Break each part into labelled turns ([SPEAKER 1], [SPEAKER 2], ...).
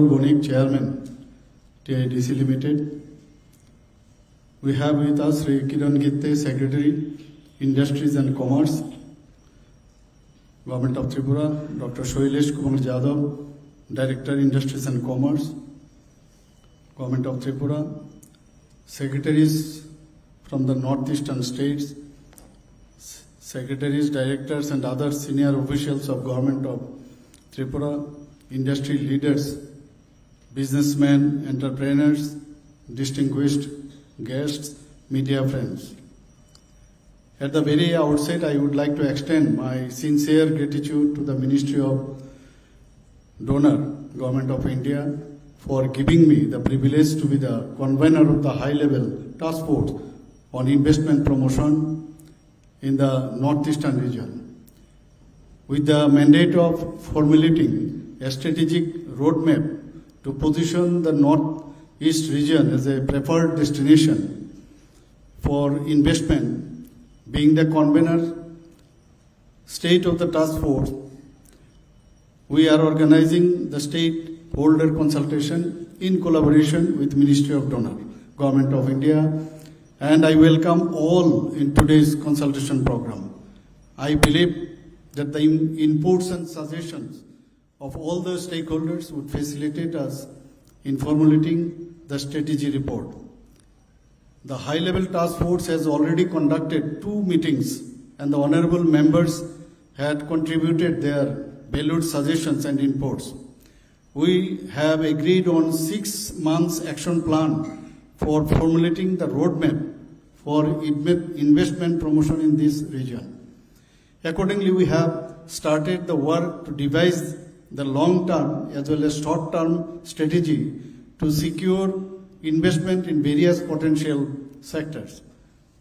[SPEAKER 1] Bonik, Chairman, TIDC Limited. We have with us Sri Kiran Gitte, Secretary, Industries and Commerce, Government of Tripura, Dr. Shailesh Kumar Jadhav, Director, Industries and Commerce, Government of Tripura, Secretaries from the northeastern states, secretaries, directors, and other senior officials of Government of Tripura, industry leaders, businessmen, entrepreneurs, distinguished guests, media friends. At the very outset, I would like to extend my sincere gratitude to the Ministry of Donor, Government of India, for giving me the privilege to be the convener of the high-level task force on investment promotion in the northeastern region. With the mandate of formulating a strategic roadmap to position the northeast region as a preferred destination for investment, being the convener state of the task force, we are organizing the stakeholder consultation in collaboration with Ministry of Donor, Government of India, and I welcome all in today's consultation program. I believe that the in- inputs and suggestions of all the stakeholders would facilitate us in formulating the strategy report. The high level task force has already conducted two meetings, and the honorable members had contributed their valued suggestions and inputs. We have agreed on six months action plan for formulating the roadmap for investment promotion in this region. Accordingly, we have started the work to devise the long term as well as short term strategy to secure investment in various potential sectors.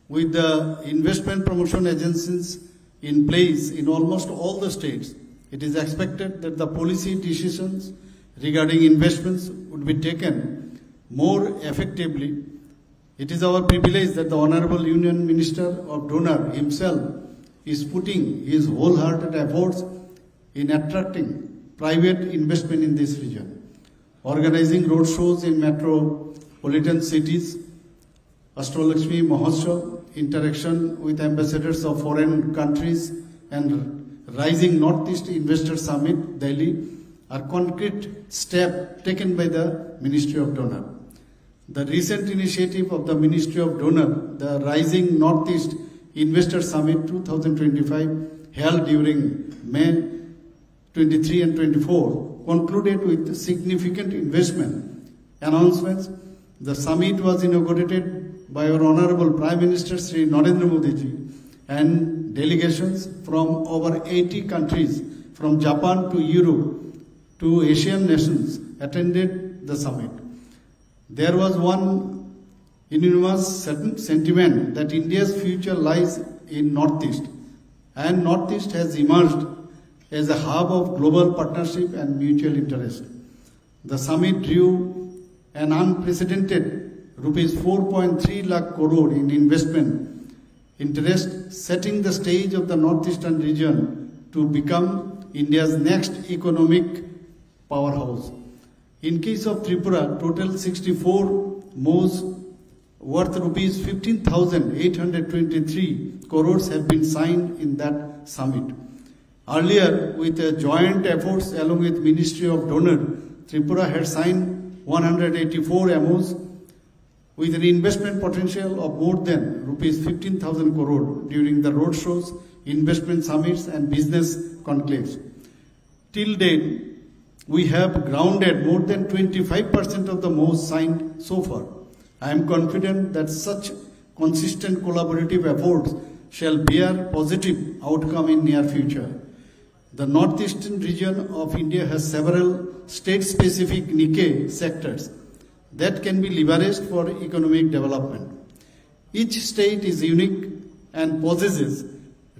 [SPEAKER 1] With the investment promotion agencies in place in almost all the states, it is expected that the policy decisions regarding investments would be taken more effectively. It is our privilege that the Honorable Union Minister of Donor himself is putting his wholehearted efforts in attracting private investment in this region, organizing roadshows in metropolitan cities, Astrolakshmi Mahotsav, interaction with ambassadors of foreign countries, and Rising Northeast Investor Summit, Delhi, are concrete steps taken by the Ministry of Donor. The recent initiative of the Ministry of Donor, the Rising Northeast Investor Summit 2025, held during May 23 and 24, concluded with significant investment announcements. The summit was inaugurated by our Honorable Prime Minister Sri Narendra Modi ji and delegations from over 80 countries from Japan to Europe to Asian nations attended the summit. There was one unanimous sentiment that India's future lies in Northeast, and Northeast has emerged as a hub of global partnership and mutual interest. The summit drew an unprecedented rupees 4.3 lakh crore in investment interest, setting the stage of the northeastern region to become India's next economic powerhouse. In case of Tripura, total 64 MOs worth rupees 15,823 crores have been signed in that summit. Earlier, with a joint efforts along with Ministry of Donor, Tripura had signed 184 MOs with an investment potential of more than rupees 15,000 crore during the road shows, investment summits and business conclaves. Till date, we have grounded more than 25% of the most signed so far. I am confident that such consistent collaborative efforts shall bear positive outcome in near future. The northeastern region of India has several state-specific Nikkei sectors that can be leveraged for economic development. Each state is unique and possesses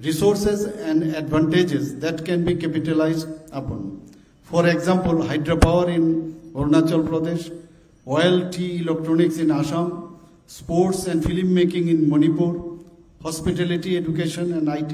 [SPEAKER 1] resources and advantages that can be capitalized upon. For example, hydropower in Arunachal Pradesh, oil, tea, electronics in Assam, sports and filmmaking in Manipur, hospitality, education and IT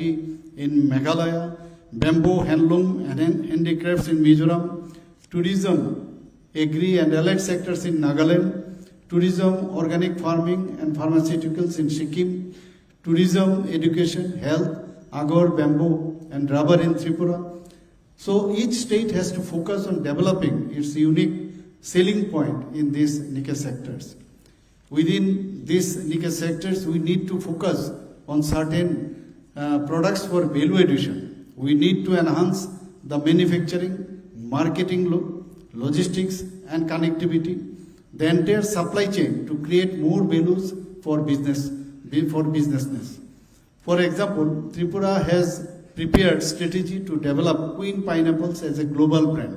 [SPEAKER 1] in Meghalaya, bamboo, handloom and handicrafts in Mizoram, tourism agri and allied sectors in Nagaland, tourism, organic farming and pharmaceuticals in Sikkim, tourism, education, health, agar, bamboo and rubber in Tripura. So each state has to focus on developing its unique selling point in these Nika sectors. Within these Nika sectors, we need to focus on certain uh, products for value addition. We need to enhance the manufacturing, marketing, lo- logistics, and connectivity, the entire supply chain to create more values for business for businessness. For example, Tripura has prepared strategy to develop Queen pineapples as a global brand.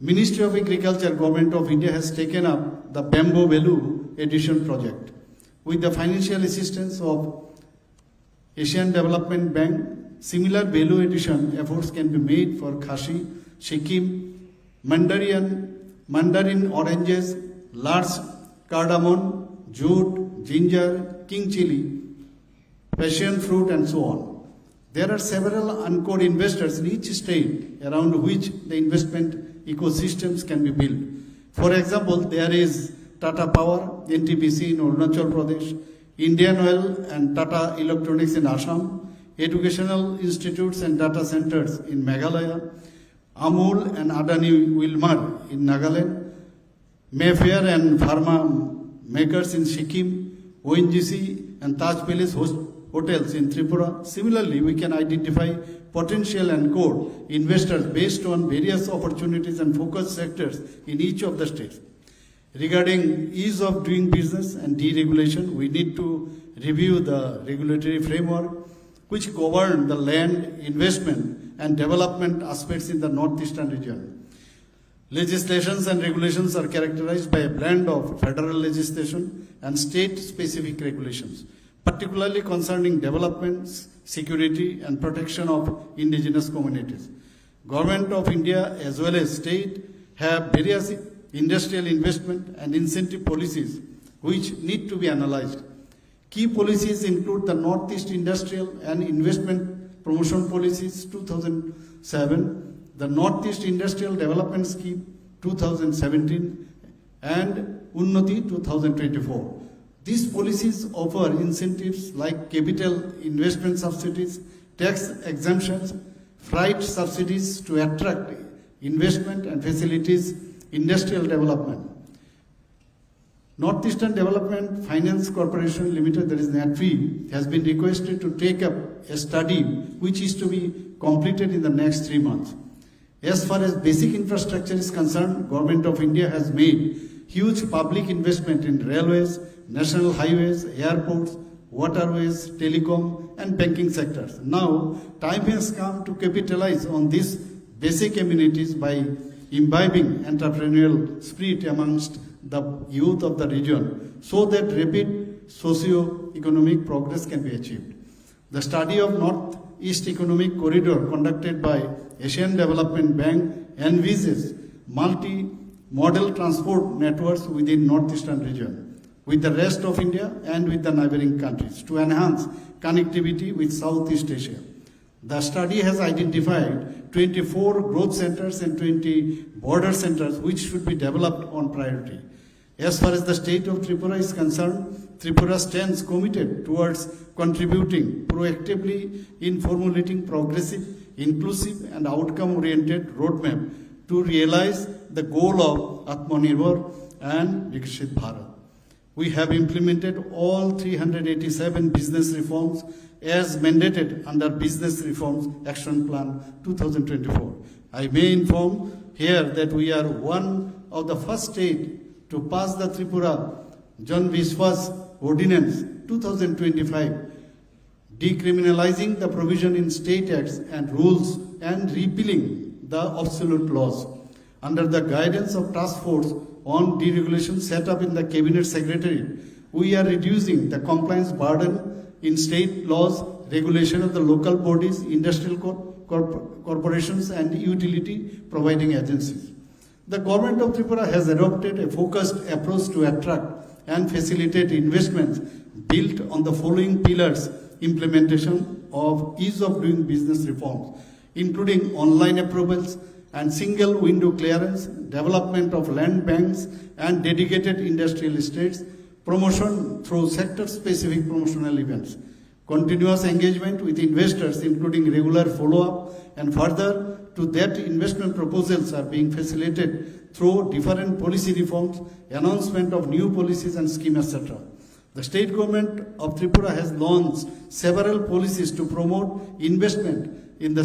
[SPEAKER 1] Ministry of Agriculture, Government of India has taken up the Bamboo Value Edition project. With the financial assistance of Asian Development Bank, similar value addition efforts can be made for Khashi, Sikkim, Mandarin, Mandarin oranges, large cardamom, jute, ginger, king chili, passion fruit, and so on. There are several anchored investors in each state around which the investment ecosystems can be built. For example, there is Tata Power, NTPC in Arunachal Pradesh, Indian Oil and Tata Electronics in Assam, educational institutes and data centers in Meghalaya, Amul and Adani Wilmar in Nagaland, Mayfair and Pharma makers in Sikkim, ONGC and Taj Palace host hotels in Tripura. Similarly, we can identify potential and core investors based on various opportunities and focus sectors in each of the states. Regarding ease of doing business and deregulation, we need to review the regulatory framework which govern the land investment and development aspects in the northeastern region. Legislations and regulations are characterized by a blend of federal legislation and state specific regulations, particularly concerning developments, security, and protection of indigenous communities. Government of India as well as state have various industrial investment and incentive policies which need to be analyzed. Key policies include the Northeast Industrial and Investment Promotion Policies 2007, the Northeast Industrial Development Scheme 2017, and Unnati 2024. These policies offer incentives like capital investment subsidies, tax exemptions, freight subsidies to attract investment and facilities industrial development. Northeastern Development Finance Corporation Limited, that is NATFI, has been requested to take up a study which is to be completed in the next three months. As far as basic infrastructure is concerned, Government of India has made huge public investment in railways, national highways, airports, waterways, telecom, and banking sectors. Now, time has come to capitalize on these basic amenities by imbibing entrepreneurial spirit amongst the youth of the region so that rapid socio-economic progress can be achieved. The study of North-East Economic Corridor conducted by Asian Development Bank envisages multi-model transport networks within Northeastern region with the rest of India and with the neighboring countries to enhance connectivity with Southeast Asia. The study has identified 24 growth centers and 20 border centers which should be developed on priority. As far as the state of Tripura is concerned, Tripura stands committed towards contributing proactively in formulating progressive, inclusive, and outcome oriented roadmap to realize the goal of Atmanirbhar and Viksit Bharat. We have implemented all 387 business reforms as mandated under Business Reforms Action Plan 2024. I may inform here that we are one of the first state to pass the Tripura Jan Vishwas Ordinance 2025 decriminalizing the provision in state acts and rules and repealing the obsolete laws. Under the guidance of task force on deregulation set up in the cabinet Secretary, we are reducing the compliance burden in state laws, regulation of the local bodies, industrial cor- corp- corporations and utility providing agencies. The government of Tripura has adopted a focused approach to attract and facilitate investments built on the following pillars implementation of ease of doing business reforms, including online approvals, and single window clearance, development of land banks and dedicated industrial estates, promotion through sector specific promotional events, continuous engagement with investors, including regular follow up, and further to that investment proposals are being facilitated through different policy reforms, announcement of new policies and schemes, etc. The state government of Tripura has launched several policies to promote investment in the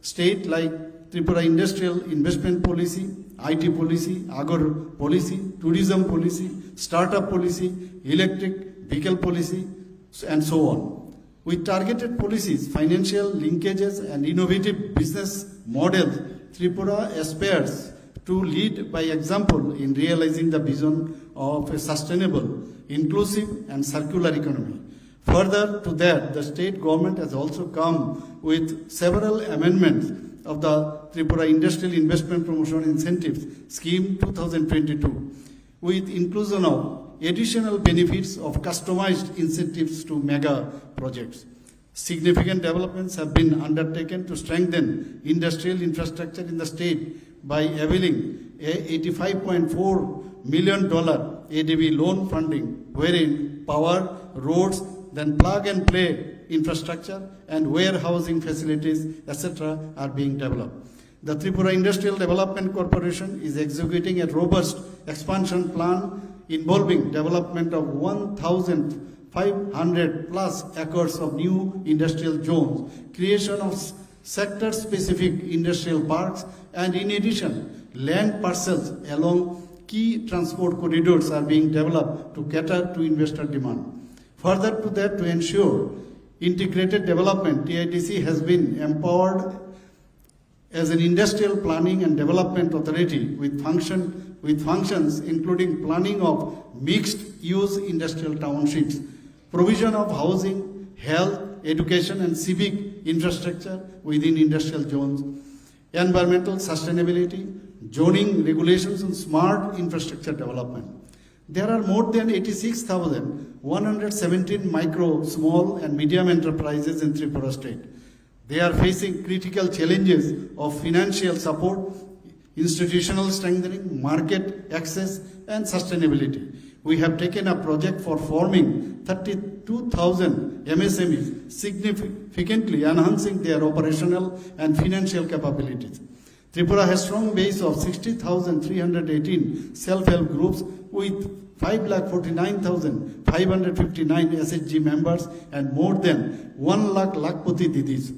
[SPEAKER 1] state like Tripura Industrial Investment Policy, IT Policy, Agar Policy, Tourism Policy, Startup Policy, Electric Vehicle Policy, and so on. With targeted policies, financial linkages, and innovative business models, Tripura aspires to lead by example in realizing the vision of a sustainable, inclusive, and circular economy. Further to that, the state government has also come with several amendments of the Tripura Industrial Investment Promotion Incentives Scheme 2022 with inclusion of additional benefits of customized incentives to mega projects. Significant developments have been undertaken to strengthen industrial infrastructure in the state by availing a $85.4 million ADB loan funding, wherein power, roads, then plug and play infrastructure and warehousing facilities, etc., are being developed. The Tripura Industrial Development Corporation is executing a robust expansion plan involving development of 1,500 plus acres of new industrial zones, creation of sector specific industrial parks, and in addition, land parcels along key transport corridors are being developed to cater to investor demand. Further to that, to ensure integrated development, TIDC has been empowered as an industrial planning and development authority with function with functions including planning of mixed use industrial townships provision of housing health education and civic infrastructure within industrial zones environmental sustainability zoning regulations and smart infrastructure development there are more than 86,117 micro, small, and medium enterprises in Tripura state. They are facing critical challenges of financial support, institutional strengthening, market access, and sustainability. We have taken a project for forming 32,000 MSMEs, significantly enhancing their operational and financial capabilities. Tripura has strong base of 60,318 self-help groups with 5,49,559 SHG members and more than 1 lakh Lakpati Didis.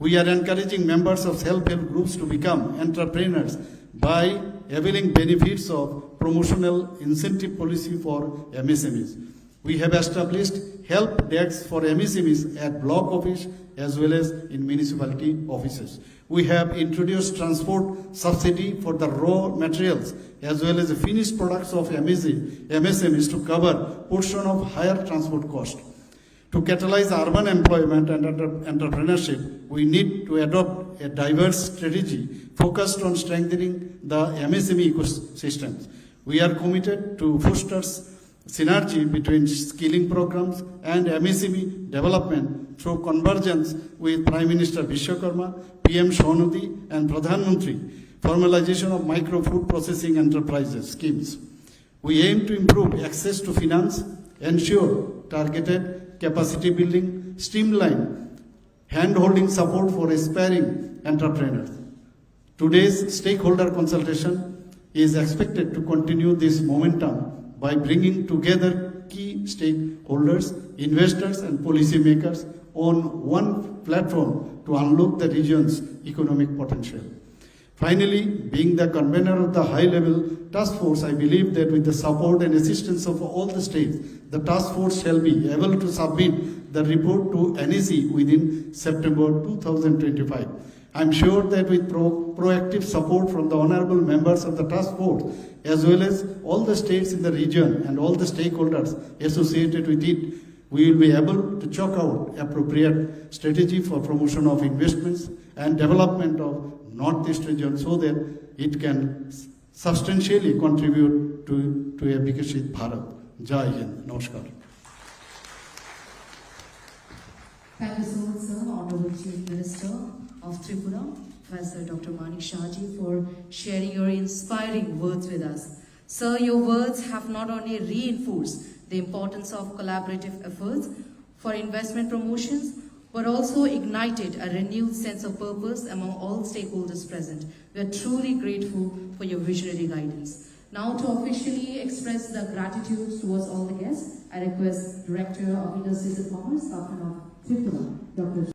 [SPEAKER 1] We are encouraging members of self-help groups to become entrepreneurs by availing benefits of promotional incentive policy for MSMEs. We have established help desks for MSMEs at block office as well as in municipality offices. We have introduced transport subsidy for the raw materials as well as the finished products of MSMEs to cover portion of higher transport cost. To catalyze urban employment and entrepreneurship, we need to adopt a diverse strategy focused on strengthening the MSME ecosystems. We are committed to foster synergy between skilling programs and MSME development through convergence with Prime Minister Vishwakarma, PM Shonuti, and Pradhan Mantri, formalization of micro food processing enterprises schemes. We aim to improve access to finance, ensure targeted capacity building, streamline hand-holding support for aspiring entrepreneurs. Today's stakeholder consultation is expected to continue this momentum by bringing together key stakeholders, investors, and policymakers on one platform to unlock the region's economic potential. Finally, being the convener of the high level task force, I believe that with the support and assistance of all the states, the task force shall be able to submit the report to NEC within September 2025. I am sure that with pro- proactive support from the honorable members of the task force, as well as all the states in the region and all the stakeholders associated with it, we will be able to chalk out appropriate strategy for promotion of investments and development of Northeast region so that it can substantially contribute to, to a Vikashit Bharat. Jai Hind. Namaskar.
[SPEAKER 2] Thank you so much, sir, Honorable Chief Minister of Tripura, Professor Dr. Manik Shahji for sharing your inspiring words with us. Sir, your words have not only reinforced the importance of collaborative efforts for investment promotions, but also ignited a renewed sense of purpose among all stakeholders present. We are truly grateful for your visionary guidance. Now, to officially express the gratitude towards all the guests, I request Director of Industries and Commerce, of Tripura, Dr.